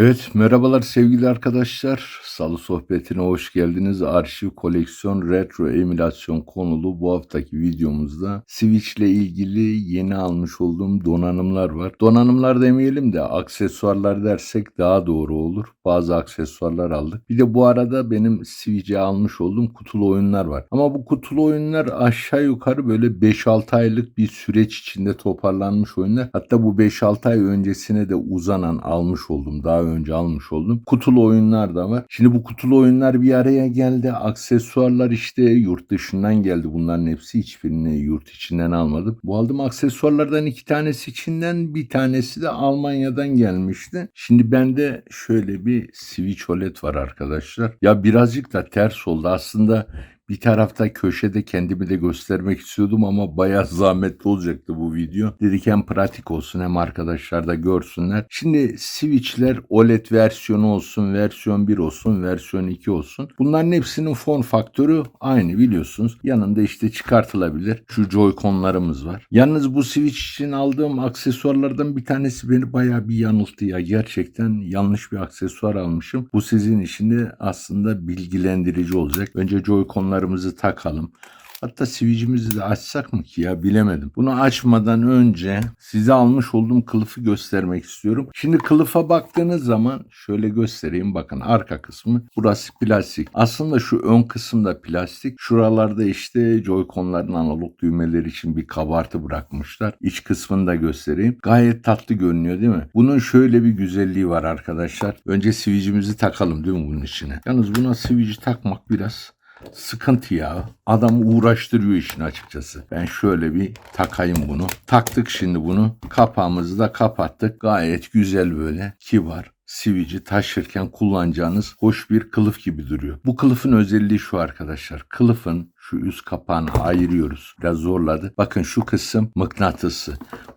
Evet, merhabalar sevgili arkadaşlar. Salı sohbetine hoş geldiniz. Arşiv koleksiyon retro emülasyon konulu bu haftaki videomuzda Switch ile ilgili yeni almış olduğum donanımlar var. Donanımlar demeyelim de aksesuarlar dersek daha doğru olur. Bazı aksesuarlar aldık. Bir de bu arada benim Switch'e almış olduğum kutulu oyunlar var. Ama bu kutulu oyunlar aşağı yukarı böyle 5-6 aylık bir süreç içinde toparlanmış oyunlar. Hatta bu 5-6 ay öncesine de uzanan almış oldum. Daha önce almış oldum. Kutulu oyunlar da var. Şimdi bu kutulu oyunlar bir araya geldi. Aksesuarlar işte yurt dışından geldi. Bunların hepsi hiçbirini yurt içinden almadım. Bu aldığım aksesuarlardan iki tanesi Çin'den bir tanesi de Almanya'dan gelmişti. Şimdi bende şöyle bir Switch OLED var arkadaşlar. Ya birazcık da ters oldu. Aslında bir tarafta köşede kendimi de göstermek istiyordum ama bayağı zahmetli olacaktı bu video. Dedik hem pratik olsun hem arkadaşlar da görsünler. Şimdi Switch'ler OLED versiyonu olsun, versiyon 1 olsun, versiyon 2 olsun. Bunların hepsinin form faktörü aynı biliyorsunuz. Yanında işte çıkartılabilir. Şu Joy-Con'larımız var. Yalnız bu Switch için aldığım aksesuarlardan bir tanesi beni bayağı bir yanılttı ya. Gerçekten yanlış bir aksesuar almışım. Bu sizin için de aslında bilgilendirici olacak. Önce Joy-Con'lar telefonlarımızı takalım. Hatta switch'imizi de açsak mı ki ya bilemedim. Bunu açmadan önce size almış olduğum kılıfı göstermek istiyorum. Şimdi kılıfa baktığınız zaman şöyle göstereyim bakın arka kısmı burası plastik. Aslında şu ön kısımda plastik. Şuralarda işte Joy-Con'ların analog düğmeleri için bir kabartı bırakmışlar. İç kısmını da göstereyim. Gayet tatlı görünüyor değil mi? Bunun şöyle bir güzelliği var arkadaşlar. Önce switch'imizi takalım değil mi bunun içine? Yalnız buna switch'i takmak biraz sıkıntı ya. Adam uğraştırıyor işini açıkçası. Ben şöyle bir takayım bunu. Taktık şimdi bunu. Kapağımızı da kapattık. Gayet güzel böyle kibar sivici taşırken kullanacağınız hoş bir kılıf gibi duruyor. Bu kılıfın özelliği şu arkadaşlar. Kılıfın şu üst kapağını ayırıyoruz. Biraz zorladı. Bakın şu kısım mıknatısı.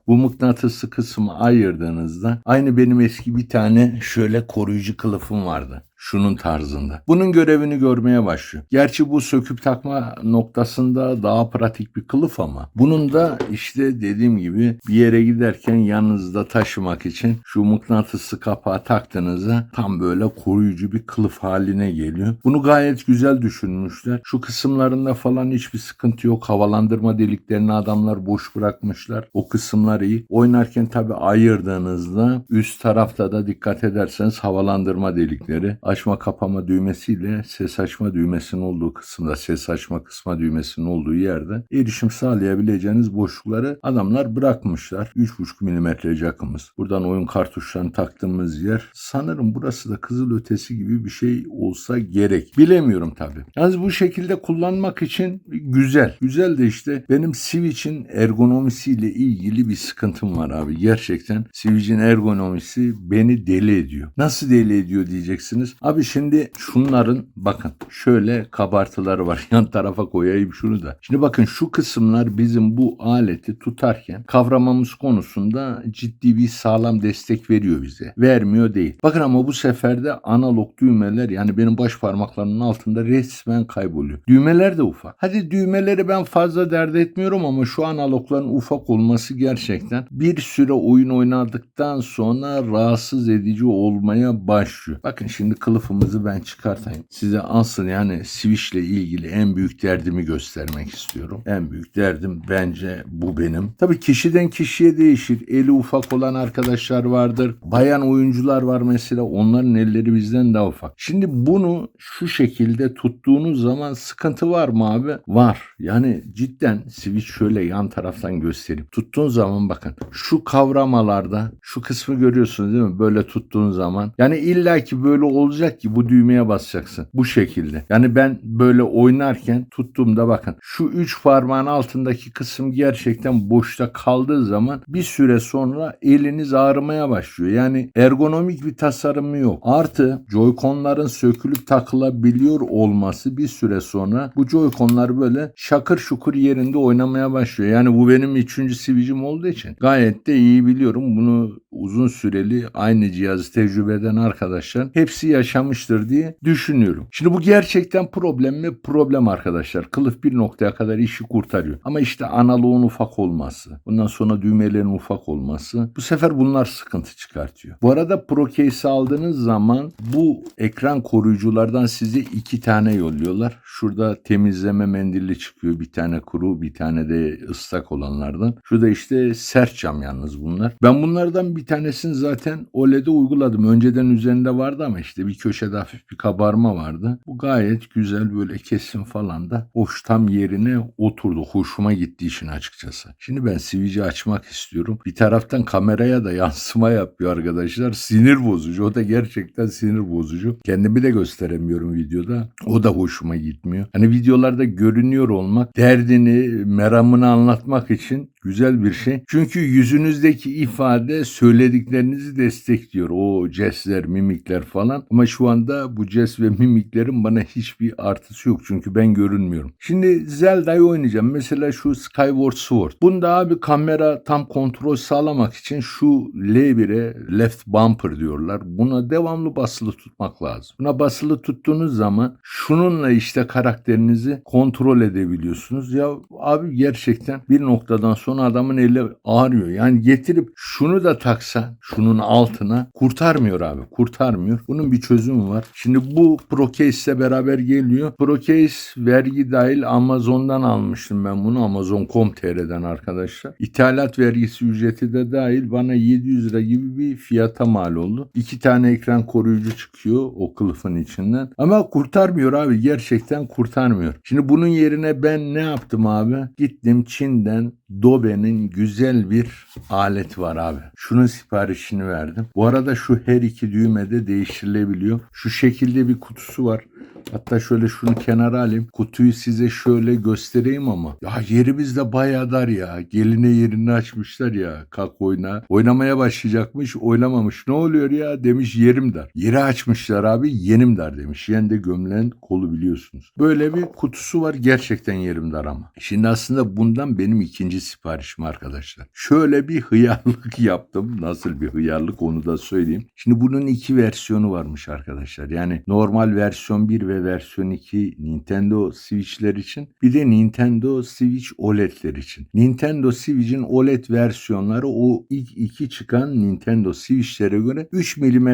Bu mıknatısı kısmı ayırdığınızda aynı benim eski bir tane şöyle koruyucu kılıfım vardı şunun tarzında. Bunun görevini görmeye başlıyor. Gerçi bu söküp takma noktasında daha pratik bir kılıf ama bunun da işte dediğim gibi bir yere giderken yanınızda taşımak için şu mıknatıslı kapağı taktığınızda tam böyle koruyucu bir kılıf haline geliyor. Bunu gayet güzel düşünmüşler. Şu kısımlarında falan hiçbir sıkıntı yok. Havalandırma deliklerini adamlar boş bırakmışlar. O kısımlar iyi. Oynarken tabi ayırdığınızda üst tarafta da dikkat ederseniz havalandırma delikleri açma kapama düğmesiyle ses açma düğmesinin olduğu kısımda ses açma kısma düğmesinin olduğu yerde erişim sağlayabileceğiniz boşlukları adamlar bırakmışlar. 3.5 milimetre jakımız. Buradan oyun kartuşlarını taktığımız yer sanırım burası da kızıl ötesi gibi bir şey olsa gerek. Bilemiyorum tabi. Yalnız bu şekilde kullanmak için güzel. Güzel de işte benim Switch'in ergonomisiyle ilgili bir sıkıntım var abi. Gerçekten Switch'in ergonomisi beni deli ediyor. Nasıl deli ediyor diyeceksiniz. Abi şimdi şunların bakın şöyle kabartıları var. Yan tarafa koyayım şunu da. Şimdi bakın şu kısımlar bizim bu aleti tutarken kavramamız konusunda ciddi bir sağlam destek veriyor bize. Vermiyor değil. Bakın ama bu sefer de analog düğmeler yani benim baş parmaklarımın altında resmen kayboluyor. Düğmeler de ufak. Hadi düğmeleri ben fazla dert etmiyorum ama şu analogların ufak olması gerçekten bir süre oyun oynadıktan sonra rahatsız edici olmaya başlıyor. Bakın şimdi kılıfımızı ben çıkartayım. Size asıl yani Switch ile ilgili en büyük derdimi göstermek istiyorum. En büyük derdim bence bu benim. Tabii kişiden kişiye değişir. Eli ufak olan arkadaşlar vardır. Bayan oyuncular var mesela. Onların elleri bizden daha ufak. Şimdi bunu şu şekilde tuttuğunuz zaman sıkıntı var mı abi? Var. Yani cidden Switch şöyle yan taraftan göstereyim. Tuttuğun zaman bakın şu kavramalarda şu kısmı görüyorsunuz değil mi? Böyle tuttuğun zaman. Yani illaki böyle olacak ki bu düğmeye basacaksın. Bu şekilde. Yani ben böyle oynarken tuttuğumda bakın şu üç parmağın altındaki kısım gerçekten boşta kaldığı zaman bir süre sonra eliniz ağrımaya başlıyor. Yani ergonomik bir tasarımı yok. Artı Joy-Con'ların sökülüp takılabiliyor olması bir süre sonra bu Joy Joy-Con'lar böyle şakır şukur yerinde oynamaya başlıyor. Yani bu benim üçüncü Switch'im olduğu için gayet de iyi biliyorum. Bunu uzun süreli aynı cihazı tecrübe eden arkadaşlar hepsi yaşamıştır diye düşünüyorum. Şimdi bu gerçekten problem mi? Problem arkadaşlar. Kılıf bir noktaya kadar işi kurtarıyor. Ama işte analoğun ufak olması, bundan sonra düğmelerin ufak olması bu sefer bunlar sıkıntı çıkartıyor. Bu arada Pro Case aldığınız zaman bu ekran koruyuculardan size iki tane yolluyorlar. Şurada temizleme mendili çıkıyor. Bir tane kuru, bir tane de ıslak olanlardan. Şurada işte sert cam yalnız bunlar. Ben bunlardan bir tanesini zaten OLED'e uyguladım. Önceden üzerinde vardı ama işte bir köşede hafif bir kabarma vardı. Bu gayet güzel böyle kesim falan da hoş tam yerine oturdu. Hoşuma gittiği için açıkçası. Şimdi ben Switch'i açmak istiyorum. Bir taraftan kameraya da yansıma yapıyor arkadaşlar. Sinir bozucu. O da gerçekten sinir bozucu. Kendimi de gösteremiyorum videoda. O da hoşuma gitmiyor. Hani videolarda görünüyor olmak, derdini, meramını anlatmak için güzel bir şey. Çünkü yüzünüzdeki ifade söylediklerinizi destekliyor. O jestler, mimikler falan. Ama şu anda bu jest ve mimiklerin bana hiçbir artısı yok. Çünkü ben görünmüyorum. Şimdi Zelda'yı oynayacağım. Mesela şu Skyward Sword. Bunda abi kamera tam kontrol sağlamak için şu L1'e left bumper diyorlar. Buna devamlı basılı tutmak lazım. Buna basılı tuttuğunuz zaman şununla işte karakterinizi kontrol edebiliyorsunuz. Ya abi gerçekten bir noktadan sonra adamın eli ağrıyor. Yani getirip şunu da taksan şunun altına kurtarmıyor abi. Kurtarmıyor. Bunun bir çözümü var. Şimdi bu Procase beraber geliyor. Procase vergi dahil Amazon'dan almıştım ben bunu. Amazon.com.tr'den arkadaşlar. İthalat vergisi ücreti de dahil bana 700 lira gibi bir fiyata mal oldu. İki tane ekran koruyucu çıkıyor o kılıfın içinden. Ama kurtarmıyor abi. Gerçekten kurtarmıyor. Şimdi bunun yerine ben ne yaptım abi? Gittim Çin'den Dobe'nin güzel bir alet var abi. Şunun siparişini verdim. Bu arada şu her iki düğmede değiştirilebiliyor. Şu şekilde bir kutusu var. Hatta şöyle şunu kenara alayım. Kutuyu size şöyle göstereyim ama. Ya yerimiz de bayağı dar ya. Geline yerini açmışlar ya. Kalk oyna. Oynamaya başlayacakmış. Oynamamış. Ne oluyor ya demiş yerim dar. Yeri açmışlar abi. Yenim dar demiş. Yen de gömlen kolu biliyorsunuz. Böyle bir kutusu var. Gerçekten yerim dar ama. Şimdi aslında bundan benim ikinci siparişim arkadaşlar. Şöyle bir hıyarlık yaptım. Nasıl bir hıyarlık onu da söyleyeyim. Şimdi bunun iki versiyonu varmış arkadaşlar. Yani normal versiyon 1 ve versiyon 2 Nintendo Switch'ler için bir de Nintendo Switch OLED'ler için. Nintendo Switch'in OLED versiyonları o ilk iki çıkan Nintendo Switch'lere göre 3 mm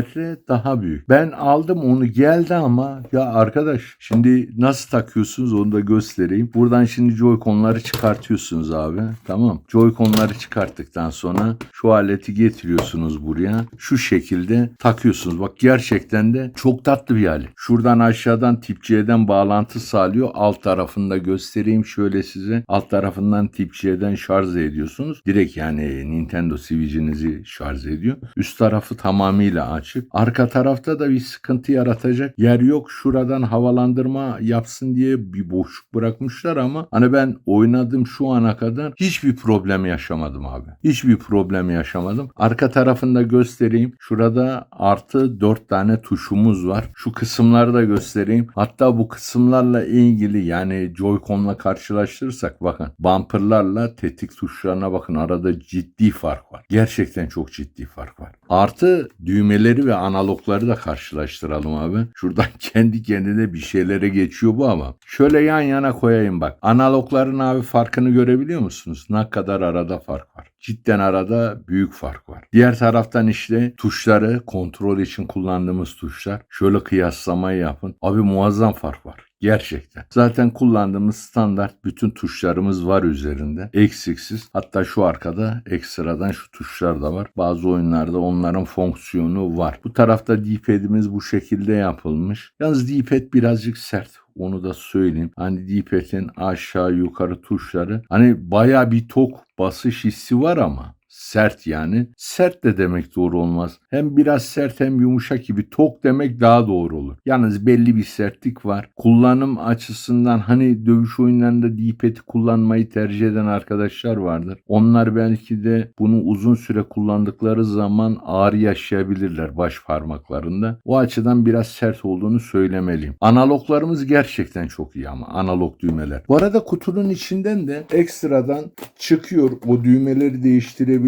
daha büyük. Ben aldım onu geldi ama ya arkadaş şimdi nasıl takıyorsunuz onu da göstereyim. Buradan şimdi Joy-Con'ları çıkartıyorsunuz abi. Tamam. Joy-Con'ları çıkarttıktan sonra şu aleti getiriyorsunuz buraya. Şu şekilde takıyorsunuz. Bak gerçekten de çok tatlı bir alet. Şuradan aşağıdan tip C'den bağlantı sağlıyor. Alt tarafında göstereyim şöyle size. Alt tarafından tip C'den şarj ediyorsunuz. Direkt yani Nintendo Switch'inizi şarj ediyor. Üst tarafı tamamıyla açık. Arka tarafta da bir sıkıntı yaratacak yer yok. Şuradan havalandırma yapsın diye bir boşluk bırakmışlar ama hani ben oynadım şu ana kadar hiçbir problem yaşamadım abi. Hiçbir problem yaşamadım. Arka tarafında göstereyim. Şurada artı 4 tane tuşumuz var. Şu kısımları da göstereyim. Hatta bu kısımlarla ilgili yani Joy-Con'la karşılaştırırsak bakın bumperlarla tetik tuşlarına bakın arada ciddi fark var. Gerçekten çok ciddi fark var. Artı düğmeleri ve analogları da karşılaştıralım abi. Şuradan kendi kendine bir şeylere geçiyor bu ama. Şöyle yan yana koyayım bak. Analogların abi farkını görebiliyor musunuz? Ne kadar arada fark var. Cidden arada büyük fark var. Diğer taraftan işte tuşları kontrol için kullandığımız tuşlar. Şöyle kıyaslamayı yapın. Abi muazzam fark var. Gerçekten. Zaten kullandığımız standart bütün tuşlarımız var üzerinde. Eksiksiz. Hatta şu arkada ekstradan şu tuşlar da var. Bazı oyunlarda onların fonksiyonu var. Bu tarafta D-pad'imiz bu şekilde yapılmış. Yalnız D-pad birazcık sert. Onu da söyleyeyim. Hani D-pad'in aşağı yukarı tuşları hani baya bir tok basış hissi var ama sert yani. Sert de demek doğru olmaz. Hem biraz sert hem yumuşak gibi tok demek daha doğru olur. Yalnız belli bir sertlik var. Kullanım açısından hani dövüş oyunlarında D-pad'i kullanmayı tercih eden arkadaşlar vardır. Onlar belki de bunu uzun süre kullandıkları zaman ağrı yaşayabilirler baş parmaklarında. O açıdan biraz sert olduğunu söylemeliyim. Analoglarımız gerçekten çok iyi ama analog düğmeler. Bu arada kutunun içinden de ekstradan çıkıyor. O düğmeleri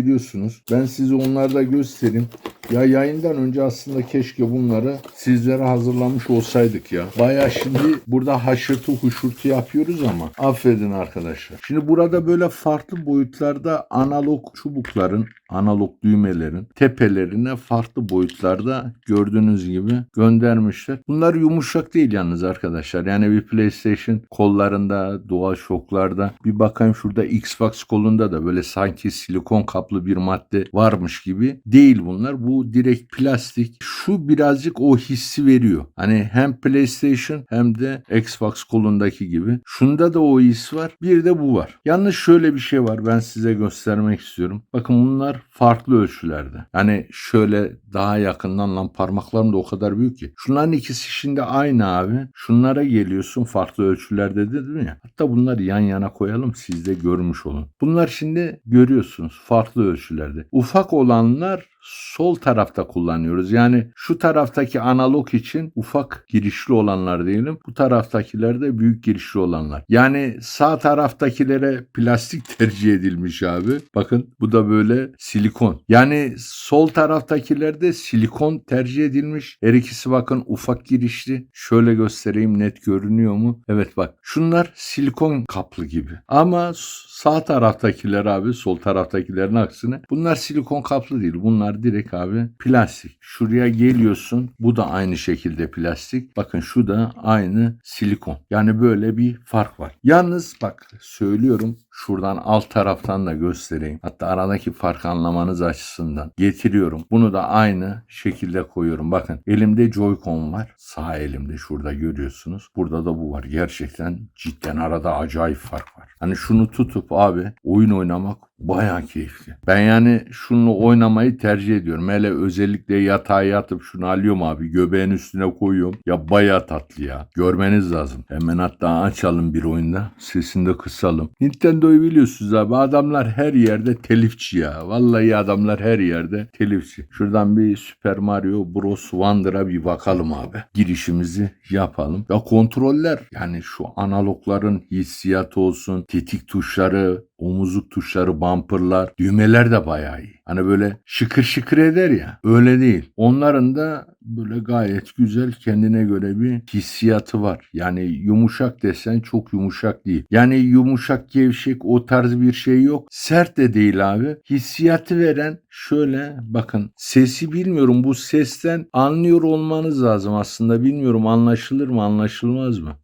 değiştirebiliyorsunuz. Ben size onları da göstereyim. Ya yayından önce aslında keşke bunları sizlere hazırlamış olsaydık ya. Baya şimdi burada haşırtı huşurtu yapıyoruz ama affedin arkadaşlar. Şimdi burada böyle farklı boyutlarda analog çubukların, analog düğmelerin tepelerine farklı boyutlarda gördüğünüz gibi göndermişler. Bunlar yumuşak değil yalnız arkadaşlar. Yani bir PlayStation kollarında, Dual Shock'larda bir bakayım şurada Xbox kolunda da böyle sanki silikon kaplı bir madde varmış gibi değil bunlar. Bu direkt plastik. Şu birazcık o hissi veriyor. Hani hem PlayStation hem de Xbox kolundaki gibi. Şunda da o his var. Bir de bu var. Yalnız şöyle bir şey var. Ben size göstermek istiyorum. Bakın bunlar farklı ölçülerde. Yani şöyle daha yakından lan parmaklarım da o kadar büyük ki. Şunların ikisi şimdi aynı abi. Şunlara geliyorsun farklı ölçülerde dedim ya. Hatta bunları yan yana koyalım siz de görmüş olun. Bunlar şimdi görüyorsunuz farklı ölçülerde. Ufak olanlar sol tarafta kullanıyoruz. Yani şu taraftaki analog için ufak girişli olanlar diyelim. Bu taraftakiler de büyük girişli olanlar. Yani sağ taraftakilere plastik tercih edilmiş abi. Bakın bu da böyle silikon. Yani sol taraftakilerde silikon tercih edilmiş. Her ikisi bakın ufak girişli. Şöyle göstereyim net görünüyor mu? Evet bak şunlar silikon kaplı gibi. Ama sağ taraftakiler abi sol taraftakilerin aksine bunlar silikon kaplı değil. Bunlar direkt abi plastik. Şuraya geliyorsun. Bu da aynı şekilde plastik. Bakın şu da aynı silikon. Yani böyle bir fark var. Yalnız bak söylüyorum şuradan alt taraftan da göstereyim. Hatta aradaki fark anlamanız açısından getiriyorum. Bunu da aynı şekilde koyuyorum. Bakın elimde Joy-Con var. Sağ elimde şurada görüyorsunuz. Burada da bu var. Gerçekten cidden arada acayip fark var. Hani şunu tutup abi oyun oynamak Baya keyifli. Ben yani şunu oynamayı tercih ediyorum. Hele özellikle yatağa yatıp şunu alıyorum abi. Göbeğin üstüne koyuyorum. Ya baya tatlı ya. Görmeniz lazım. Hemen hatta açalım bir oyunda. Sesini de kısalım. Nintendo'yu biliyorsunuz abi. Adamlar her yerde telifçi ya. Vallahi adamlar her yerde telifçi. Şuradan bir Super Mario Bros. Wonder'a bir bakalım abi. Girişimizi yapalım. Ya kontroller yani şu analogların hissiyatı olsun. Tetik tuşları, omuzluk tuşları, bumperlar, düğmeler de bayağı iyi. Hani böyle şıkır şıkır eder ya. Öyle değil. Onların da böyle gayet güzel kendine göre bir hissiyatı var. Yani yumuşak desen çok yumuşak değil. Yani yumuşak gevşek o tarz bir şey yok. Sert de değil abi. Hissiyatı veren şöyle bakın sesi bilmiyorum bu sesten anlıyor olmanız lazım aslında bilmiyorum anlaşılır mı anlaşılmaz mı?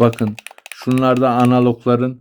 Bakın şunlarda analogların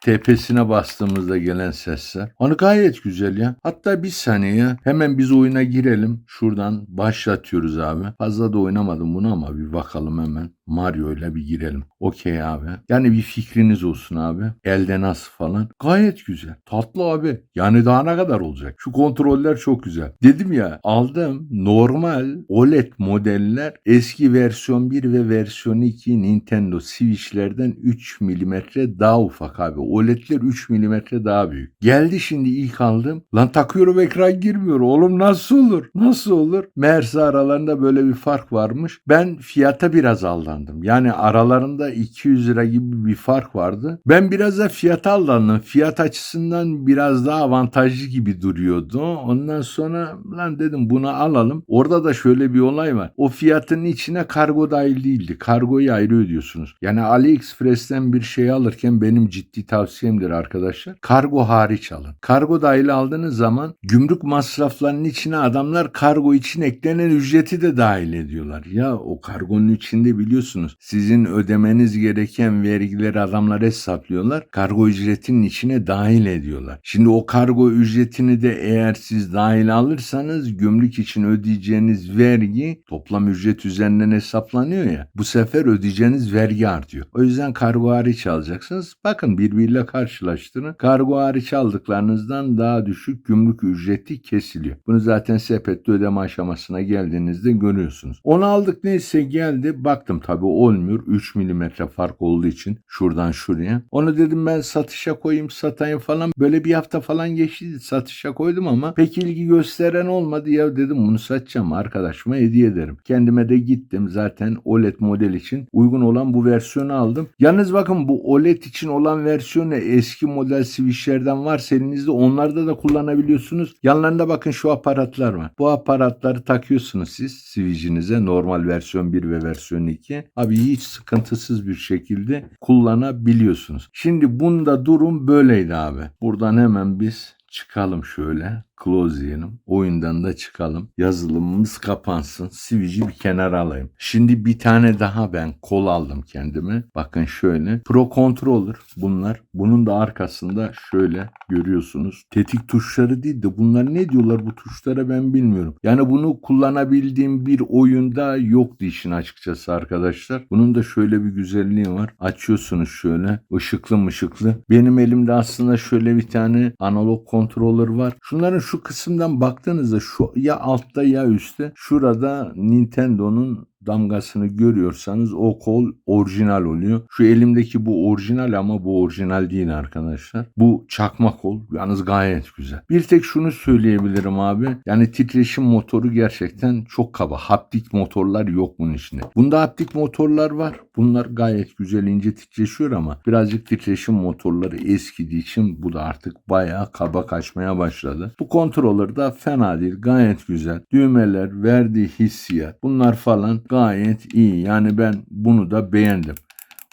tepesine bastığımızda gelen sesler. Hani gayet güzel ya. Hatta bir saniye hemen biz oyuna girelim. Şuradan başlatıyoruz abi. Fazla da oynamadım bunu ama bir bakalım hemen. Mario ile bir girelim. Okey abi. Yani bir fikriniz olsun abi. Elde nasıl falan. Gayet güzel. Tatlı abi. Yani daha ne kadar olacak? Şu kontroller çok güzel. Dedim ya aldım normal OLED modeller eski versiyon 1 ve versiyon 2 Nintendo Switch'lerden 3 mm daha ufak abi. OLED'ler 3 mm daha büyük. Geldi şimdi ilk aldım. Lan takıyorum ekran girmiyor. Oğlum nasıl olur? Nasıl olur? Meğerse aralarında böyle bir fark varmış. Ben fiyata biraz aldandım. Yani aralarında 200 lira gibi bir fark vardı. Ben biraz da fiyata aldandım. Fiyat açısından biraz daha avantajlı gibi duruyordu. Ondan sonra lan dedim bunu alalım. Orada da şöyle bir olay var. O fiyatın içine kargo dahil değildi. Kargoyu ayrı ödüyorsunuz. Yani AliExpress'ten bir şey alırken benim ciddi tavsiyemdir arkadaşlar. Kargo hariç alın. Kargo dahil aldığınız zaman gümrük masraflarının içine adamlar kargo için eklenen ücreti de dahil ediyorlar. Ya o kargonun içinde biliyorsunuz sizin ödemeniz gereken vergileri adamlar hesaplıyorlar. Kargo ücretinin içine dahil ediyorlar. Şimdi o kargo ücretini de eğer siz dahil alırsanız gümrük için ödeyeceğiniz vergi toplam ücret üzerinden hesaplanıyor ya. Bu sefer ödeyeceğiniz vergi artıyor. O yüzden kargo hariç alacaksınız. Bakın birbiriyle ile karşılaştırın. Kargo hariç aldıklarınızdan daha düşük gümrük ücreti kesiliyor. Bunu zaten sepette ödeme aşamasına geldiğinizde görüyorsunuz. Onu aldık neyse geldi. Baktım tabii olmuyor. 3 milimetre fark olduğu için şuradan şuraya. Onu dedim ben satışa koyayım satayım falan. Böyle bir hafta falan geçti satışa koydum ama pek ilgi gösteren olmadı. Ya dedim bunu satacağım arkadaşıma hediye ederim. Kendime de gittim zaten OLED model için uygun olan bu versiyonu aldım. Yalnız bakın bu OLED için olan versiyonu eski model switchlerden varsa elinizde onlarda da kullanabiliyorsunuz. Yanlarında bakın şu aparatlar var. Bu aparatları takıyorsunuz siz switch'inize normal versiyon 1 ve versiyon 2. Abi hiç sıkıntısız bir şekilde kullanabiliyorsunuz. Şimdi bunda durum böyleydi abi. Buradan hemen biz çıkalım şöyle. Close diyelim. Oyundan da çıkalım. Yazılımımız kapansın. Switch'i bir kenara alayım. Şimdi bir tane daha ben kol aldım kendime. Bakın şöyle. Pro Controller bunlar. Bunun da arkasında şöyle görüyorsunuz. Tetik tuşları değil de bunlar ne diyorlar bu tuşlara ben bilmiyorum. Yani bunu kullanabildiğim bir oyunda yoktu işin açıkçası arkadaşlar. Bunun da şöyle bir güzelliği var. Açıyorsunuz şöyle. ışıklı mışıklı. Benim elimde aslında şöyle bir tane analog controller var. Şunların şu kısımdan baktığınızda şu ya altta ya üstte şurada Nintendo'nun damgasını görüyorsanız o kol orijinal oluyor. Şu elimdeki bu orijinal ama bu orijinal değil arkadaşlar. Bu çakma kol. Yalnız gayet güzel. Bir tek şunu söyleyebilirim abi. Yani titreşim motoru gerçekten çok kaba. Haptik motorlar yok bunun içinde. Bunda haptik motorlar var. Bunlar gayet güzel ince titreşiyor ama birazcık titreşim motorları eskidiği için bu da artık bayağı kaba kaçmaya başladı. Bu controller da fena değil. Gayet güzel. Düğmeler, verdiği hissiyat bunlar falan gayet iyi. Yani ben bunu da beğendim.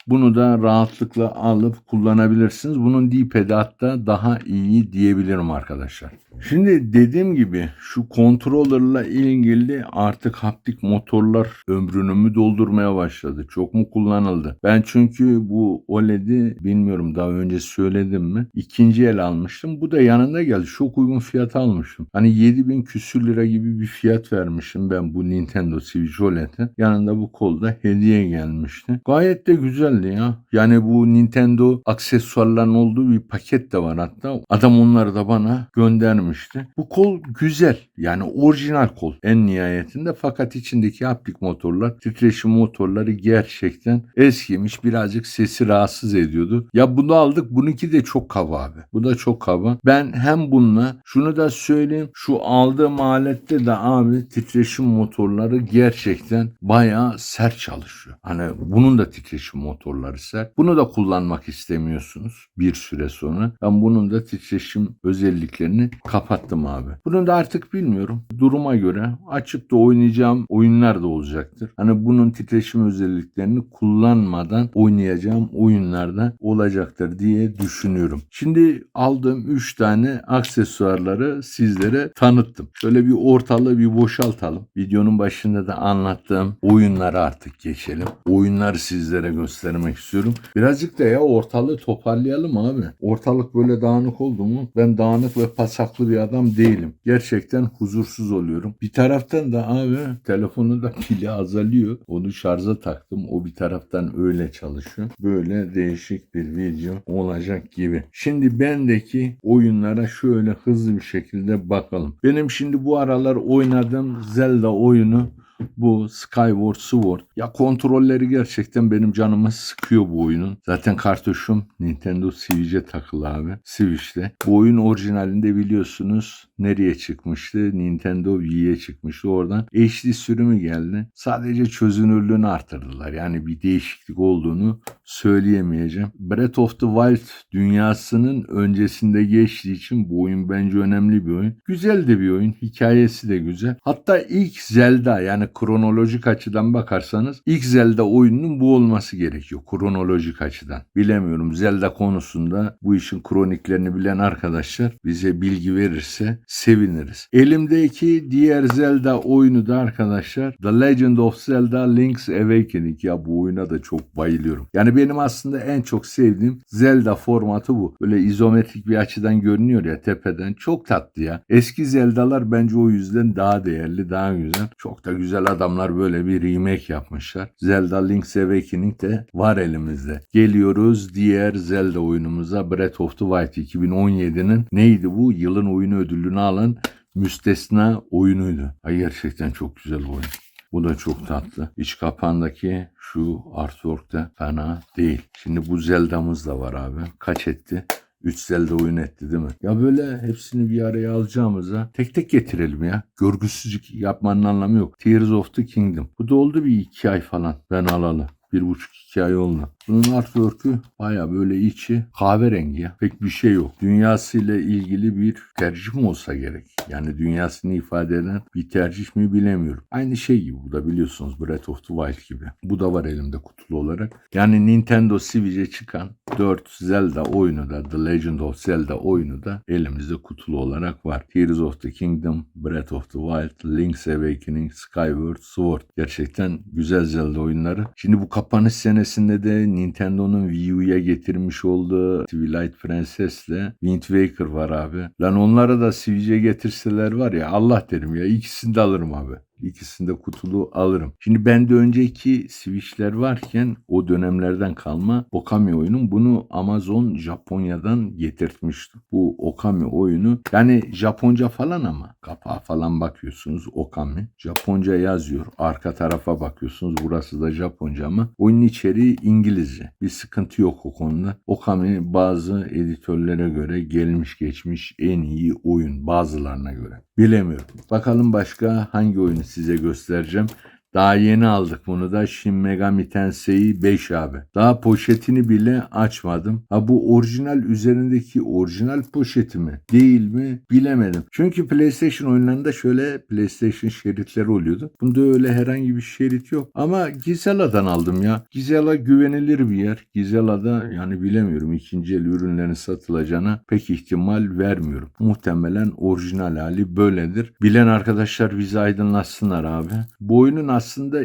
Bunu da rahatlıkla alıp kullanabilirsiniz. Bunun D-pad'i hatta daha iyi diyebilirim arkadaşlar. Şimdi dediğim gibi şu controller'la ilgili artık haptik motorlar ömrünü mü doldurmaya başladı. Çok mu kullanıldı? Ben çünkü bu OLED'i bilmiyorum daha önce söyledim mi? İkinci el almıştım. Bu da yanında geldi. Çok uygun fiyat almıştım. Hani 7000 küsür lira gibi bir fiyat vermişim ben bu Nintendo Switch OLED'e. Yanında bu kolda hediye gelmişti. Gayet de güzeldi ya. Yani bu Nintendo aksesuarların olduğu bir paket de var hatta. Adam onları da bana göndermişti. Bu kol güzel. Yani orijinal kol en nihayetinde fakat içindeki haptik motorlar, titreşim motorları gerçekten eskimiş. Birazcık sesi rahatsız ediyordu. Ya bunu aldık. Bununki de çok kaba abi. Bu da çok kaba. Ben hem bununla şunu da söyleyeyim. Şu aldığım alette de abi titreşim motorları gerçekten bayağı sert çalışıyor. Hani bunun da titreşim motorları sert. Bunu da kullanmak istemiyorsunuz bir süre sonra. Ben bunun da titreşim özelliklerini kapattım abi. Bunu da artık bilmiyorum. Duruma göre açıp da oynayacağım oyunlar da olacaktır. Hani bunun titreşim özelliklerini kullanmadan oynayacağım oyunlarda olacaktır diye düşünüyorum. Şimdi aldığım 3 tane aksesuarları sizlere tanıttım. Şöyle bir ortalığı bir boşaltalım. Videonun başında da anlattığım oyunlara artık geçelim. Oyunları sizlere göstermek istiyorum. Birazcık da ya ortalığı toparlayalım abi. Ortalık böyle dağınık oldu mu? Ben dağınık ve pasaklı bir adam değilim. Gerçekten huzursuz oluyorum. Bir taraftan da abi telefonun da pili azalıyor. Onu şarja taktım. O bir taraftan öyle çalışıyor. Böyle değişik bir video olacak gibi. Şimdi bendeki oyunlara şöyle hızlı bir şekilde bakalım. Benim şimdi bu aralar oynadığım Zelda oyunu bu Skyward Sword. Ya kontrolleri gerçekten benim canımı sıkıyor bu oyunun. Zaten kartuşum Nintendo Switch'e takılı abi. Switch'te. Bu oyun orijinalinde biliyorsunuz nereye çıkmıştı? Nintendo Wii'ye çıkmıştı. Oradan HD sürümü geldi. Sadece çözünürlüğünü artırdılar. Yani bir değişiklik olduğunu söyleyemeyeceğim. Breath of the Wild dünyasının öncesinde geçtiği için bu oyun bence önemli bir oyun. Güzel de bir oyun. Hikayesi de güzel. Hatta ilk Zelda yani kronolojik açıdan bakarsanız ilk Zelda oyununun bu olması gerekiyor. Kronolojik açıdan. Bilemiyorum Zelda konusunda bu işin kroniklerini bilen arkadaşlar bize bilgi verirse seviniriz. Elimdeki diğer Zelda oyunu da arkadaşlar The Legend of Zelda Link's Awakening. Ya bu oyuna da çok bayılıyorum. Yani benim aslında en çok sevdiğim Zelda formatı bu. Böyle izometrik bir açıdan görünüyor ya tepeden. Çok tatlı ya. Eski Zelda'lar bence o yüzden daha değerli, daha güzel. Çok da güzel güzel adamlar böyle bir remake yapmışlar. Zelda Link's Awakening de var elimizde. Geliyoruz diğer Zelda oyunumuza Breath of the Wild 2017'nin neydi bu? Yılın oyunu ödülünü alan müstesna oyunuydu. Ay gerçekten çok güzel oyun. Bu da çok tatlı. İç kapağındaki şu artwork da fena değil. Şimdi bu Zelda'mız da var abi. Kaç etti? 3 Zelda oyun etti değil mi? Ya böyle hepsini bir araya alacağımıza tek tek getirelim ya. Görgüsüzlük yapmanın anlamı yok. Tears of the Kingdom. Bu da oldu bir iki ay falan. Ben alalı. Bir buçuk iki ay oldu. Bunun artwork'ü baya böyle içi kahverengi ya. Pek bir şey yok. Dünyasıyla ilgili bir tercih mi olsa gerek? Yani dünyasını ifade eden bir tercih mi bilemiyorum. Aynı şey gibi bu da biliyorsunuz Breath of the Wild gibi. Bu da var elimde kutulu olarak. Yani Nintendo Switch'e çıkan 4 Zelda oyunu da The Legend of Zelda oyunu da elimizde kutulu olarak var. Tears of the Kingdom, Breath of the Wild, Link's Awakening, Skyward Sword. Gerçekten güzel Zelda oyunları. Şimdi bu kapanış senesinde de Nintendo'nun Wii U'ya getirmiş olduğu Twilight Princess'le Wind Waker var abi. Lan onları da Switch'e getirseler var ya Allah derim ya ikisini de alırım abi. İkisini de kutulu alırım. Şimdi bende önceki Switch'ler varken o dönemlerden kalma Okami oyunun bunu Amazon Japonya'dan getirtmişti. Bu Okami oyunu yani Japonca falan ama kapağa falan bakıyorsunuz Okami. Japonca yazıyor. Arka tarafa bakıyorsunuz. Burası da Japonca ama oyunun içeriği İngilizce. Bir sıkıntı yok o konuda. Okami bazı editörlere göre gelmiş geçmiş en iyi oyun bazılarına göre. Bilemiyorum. Bakalım başka hangi oyunu size göstereceğim. Daha yeni aldık bunu da Shin Megami Tensei 5 abi. Daha poşetini bile açmadım. Ha bu orijinal üzerindeki orijinal poşeti mi? Değil mi? Bilemedim. Çünkü PlayStation oyunlarında şöyle PlayStation şeritleri oluyordu. Bunda öyle herhangi bir şerit yok. Ama Gizela'dan aldım ya. Gizela güvenilir bir yer. Gizela'da yani bilemiyorum ikinci el ürünlerin satılacağına pek ihtimal vermiyorum. Muhtemelen orijinal hali böyledir. Bilen arkadaşlar bizi aydınlatsınlar abi. Bu oyunun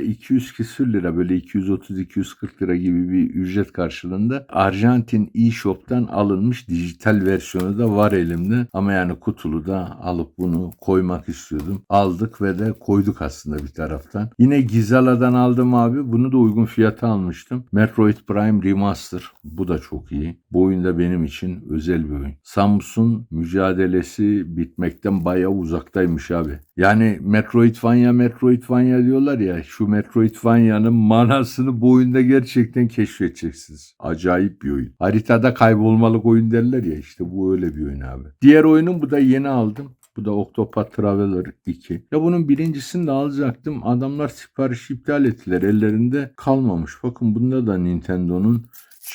200 küsür lira böyle 230-240 lira gibi bir ücret karşılığında Arjantin eShop'tan alınmış dijital versiyonu da var elimde. Ama yani kutulu da alıp bunu koymak istiyordum. Aldık ve de koyduk aslında bir taraftan. Yine Gizala'dan aldım abi. Bunu da uygun fiyata almıştım. Metroid Prime Remaster. Bu da çok iyi. Bu oyun da benim için özel bir oyun. Samus'un mücadelesi bitmekten bayağı uzaktaymış abi. Yani Metroidvania Metroidvania diyorlar ya şu Metroidvania'nın manasını bu oyunda gerçekten keşfedeceksiniz. Acayip bir oyun. Haritada kaybolmalık oyun derler ya işte bu öyle bir oyun abi. Diğer oyunum bu da yeni aldım. Bu da Octopath Traveler 2. Ya bunun birincisini de alacaktım. Adamlar sipariş iptal ettiler. Ellerinde kalmamış. Bakın bunda da Nintendo'nun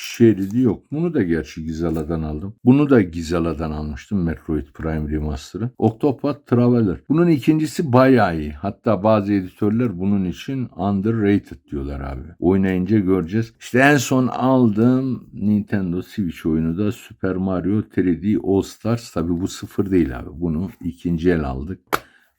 şeridi yok. Bunu da gerçi Gizala'dan aldım. Bunu da Gizala'dan almıştım. Metroid Prime Remaster'ı. Octopath Traveler. Bunun ikincisi bayağı iyi. Hatta bazı editörler bunun için underrated diyorlar abi. Oynayınca göreceğiz. İşte en son aldığım Nintendo Switch oyunu da Super Mario 3D All Stars. Tabi bu sıfır değil abi. Bunu ikinci el aldık.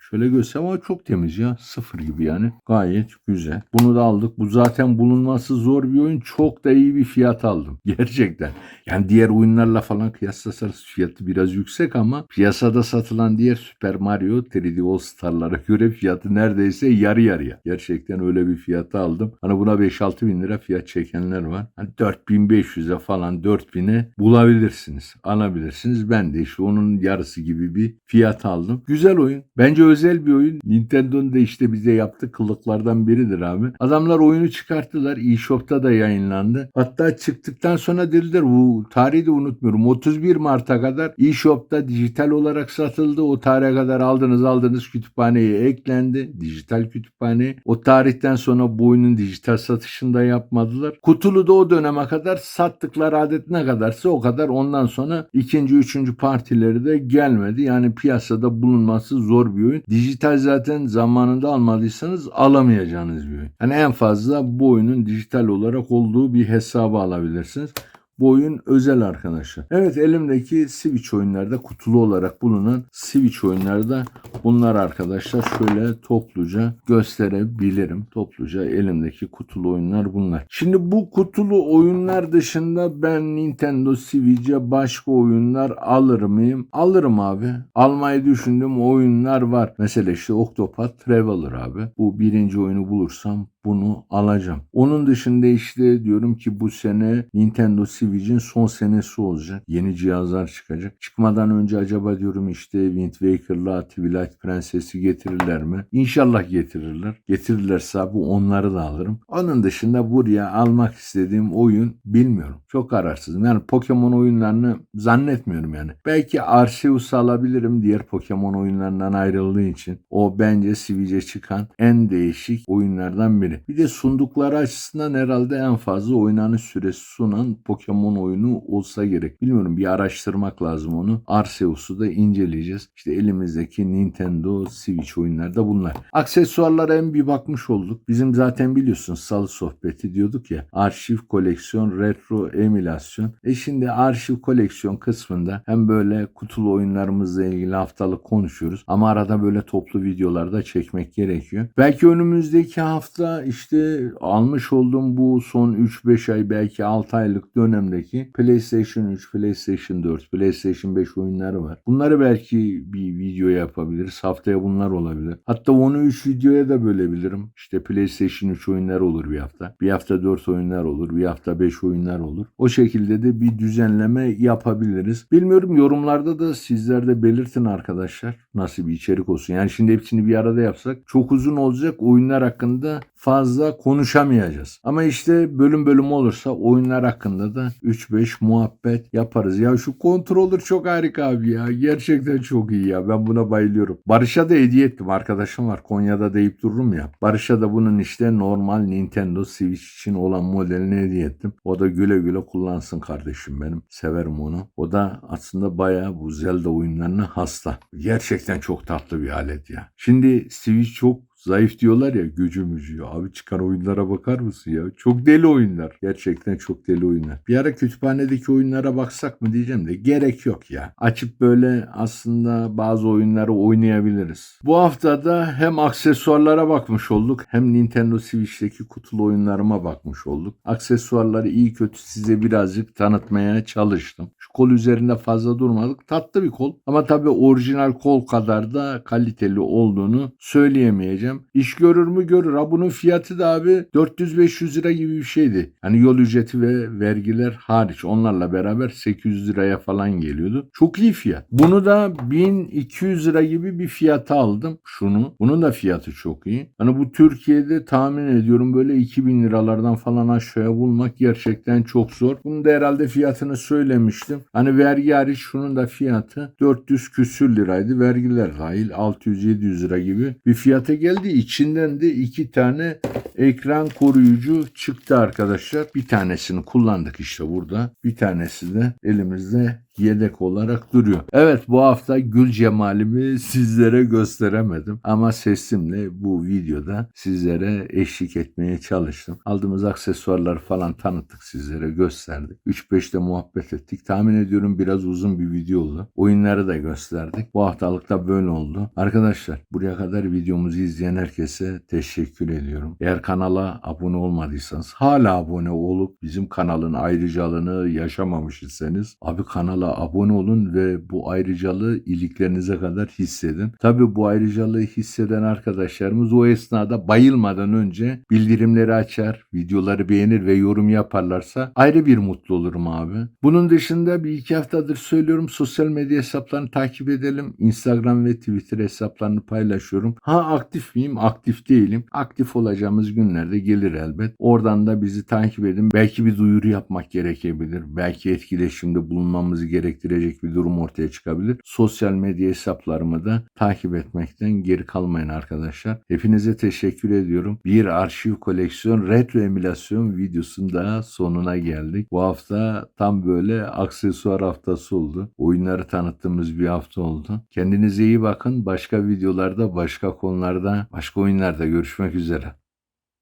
Şöyle göstereyim ama çok temiz ya. Sıfır gibi yani. Gayet güzel. Bunu da aldık. Bu zaten bulunması zor bir oyun. Çok da iyi bir fiyat aldım. Gerçekten. Yani diğer oyunlarla falan kıyaslasanız fiyatı biraz yüksek ama piyasada satılan diğer Super Mario 3D All Star'lara göre fiyatı neredeyse yarı yarıya. Gerçekten öyle bir fiyatı aldım. Hani buna 5-6 bin lira fiyat çekenler var. Hani 4500'e falan 4000'e bulabilirsiniz. Alabilirsiniz. Ben de işte onun yarısı gibi bir fiyat aldım. Güzel oyun. Bence özel bir oyun. Nintendo'nun da işte bize yaptığı kılıklardan biridir abi. Adamlar oyunu çıkarttılar. eShop'ta da yayınlandı. Hatta çıktıktan sonra dediler bu tarihi de unutmuyorum. 31 Mart'a kadar eShop'ta dijital olarak satıldı. O tarihe kadar aldınız aldınız kütüphaneye eklendi. Dijital kütüphane. O tarihten sonra bu oyunun dijital satışını da yapmadılar. Kutulu da o döneme kadar sattıkları adet ne kadarsa o kadar ondan sonra ikinci, üçüncü partileri de gelmedi. Yani piyasada bulunması zor bir oyun. Dijital zaten zamanında almadıysanız alamayacağınız bir oyun. Yani en fazla bu oyunun dijital olarak olduğu bir hesabı alabilirsiniz. Bu oyun özel arkadaşlar. Evet elimdeki Switch oyunlarda kutulu olarak bulunan Switch oyunlarda bunlar arkadaşlar şöyle topluca gösterebilirim. Topluca elimdeki kutulu oyunlar bunlar. Şimdi bu kutulu oyunlar dışında ben Nintendo Switch'e başka oyunlar alır mıyım? Alırım abi. Almayı düşündüğüm oyunlar var. Mesela işte Octopath Traveler abi. Bu birinci oyunu bulursam bunu alacağım. Onun dışında işte diyorum ki bu sene Nintendo Switch'in son senesi olacak. Yeni cihazlar çıkacak. Çıkmadan önce acaba diyorum işte Wind Waker'la Twilight Princess'i getirirler mi? İnşallah getirirler. Getirirlerse bu onları da alırım. Onun dışında buraya almak istediğim oyun bilmiyorum. Çok kararsızım. Yani Pokemon oyunlarını zannetmiyorum yani. Belki Arceus alabilirim diğer Pokemon oyunlarından ayrıldığı için. O bence Switch'e çıkan en değişik oyunlardan biri. Bir de sundukları açısından herhalde en fazla oynanış süresi sunan Pokemon oyunu olsa gerek. Bilmiyorum bir araştırmak lazım onu. Arceus'u da inceleyeceğiz. İşte elimizdeki Nintendo Switch oyunlarda bunlar. Aksesuarlara en bir bakmış olduk. Bizim zaten biliyorsunuz salı sohbeti diyorduk ya. Arşiv koleksiyon, retro emülasyon. E şimdi arşiv koleksiyon kısmında hem böyle kutulu oyunlarımızla ilgili haftalık konuşuyoruz. Ama arada böyle toplu videolarda çekmek gerekiyor. Belki önümüzdeki hafta işte almış olduğum bu son 3-5 ay belki 6 aylık dönemdeki PlayStation 3, PlayStation 4, PlayStation 5 oyunları var. Bunları belki bir video yapabiliriz. Haftaya bunlar olabilir. Hatta onu 3 videoya da bölebilirim. İşte PlayStation 3 oyunlar olur bir hafta. Bir hafta 4 oyunlar olur. Bir hafta 5 oyunlar olur. O şekilde de bir düzenleme yapabiliriz. Bilmiyorum yorumlarda da sizler de belirtin arkadaşlar. Nasıl bir içerik olsun. Yani şimdi hepsini bir arada yapsak çok uzun olacak. Oyunlar hakkında fazla konuşamayacağız. Ama işte bölüm bölüm olursa oyunlar hakkında da 3-5 muhabbet yaparız. Ya şu controller çok harika abi ya. Gerçekten çok iyi ya. Ben buna bayılıyorum. Barış'a da hediye ettim. Arkadaşım var. Konya'da deyip dururum ya. Barış'a da bunun işte normal Nintendo Switch için olan modelini hediye ettim. O da güle güle kullansın kardeşim benim. Severim onu. O da aslında bayağı bu Zelda oyunlarına hasta. Gerçekten çok tatlı bir alet ya. Şimdi Switch çok Zayıf diyorlar ya gücü mücü. Abi çıkan oyunlara bakar mısın ya? Çok deli oyunlar. Gerçekten çok deli oyunlar. Bir ara kütüphanedeki oyunlara baksak mı diyeceğim de gerek yok ya. Açıp böyle aslında bazı oyunları oynayabiliriz. Bu haftada hem aksesuarlara bakmış olduk hem Nintendo Switch'teki kutulu oyunlarıma bakmış olduk. Aksesuarları iyi kötü size birazcık tanıtmaya çalıştım. Şu kol üzerinde fazla durmadık. Tatlı bir kol ama tabii orijinal kol kadar da kaliteli olduğunu söyleyemeyeceğim. İş görür mü görür. Ha bunun fiyatı da abi 400-500 lira gibi bir şeydi. Hani yol ücreti ve vergiler hariç onlarla beraber 800 liraya falan geliyordu. Çok iyi fiyat. Bunu da 1200 lira gibi bir fiyata aldım. Şunu. Bunun da fiyatı çok iyi. Hani bu Türkiye'de tahmin ediyorum böyle 2000 liralardan falan aşağıya bulmak gerçekten çok zor. Bunun da herhalde fiyatını söylemiştim. Hani vergi hariç şunun da fiyatı 400 küsür liraydı. Vergiler dahil 600-700 lira gibi bir fiyata geldi. İçinden de iki tane ekran koruyucu çıktı arkadaşlar. Bir tanesini kullandık işte burada. Bir tanesi de elimizde yedek olarak duruyor. Evet bu hafta gül cemalimi sizlere gösteremedim ama sesimle bu videoda sizlere eşlik etmeye çalıştım. Aldığımız aksesuarları falan tanıttık sizlere gösterdik. 3-5'te muhabbet ettik. Tahmin ediyorum biraz uzun bir video oldu. Oyunları da gösterdik. Bu haftalık da böyle oldu. Arkadaşlar buraya kadar videomuzu izleyen herkese teşekkür ediyorum. Eğer kanala abone olmadıysanız hala abone olup bizim kanalın ayrıcalığını yaşamamış iseniz abi kanala abone olun ve bu ayrıcalığı iliklerinize kadar hissedin. Tabi bu ayrıcalığı hisseden arkadaşlarımız o esnada bayılmadan önce bildirimleri açar, videoları beğenir ve yorum yaparlarsa ayrı bir mutlu olurum abi. Bunun dışında bir iki haftadır söylüyorum sosyal medya hesaplarını takip edelim. Instagram ve Twitter hesaplarını paylaşıyorum. Ha aktif miyim? Aktif değilim. Aktif olacağımız günlerde gelir elbet. Oradan da bizi takip edin. Belki bir duyuru yapmak gerekebilir. Belki etkileşimde bulunmamız gerektirecek bir durum ortaya çıkabilir. Sosyal medya hesaplarımı da takip etmekten geri kalmayın arkadaşlar. Hepinize teşekkür ediyorum. Bir arşiv koleksiyon retro emülasyon videosunun daha sonuna geldik. Bu hafta tam böyle aksesuar haftası oldu. Oyunları tanıttığımız bir hafta oldu. Kendinize iyi bakın. Başka videolarda, başka konularda, başka oyunlarda görüşmek üzere.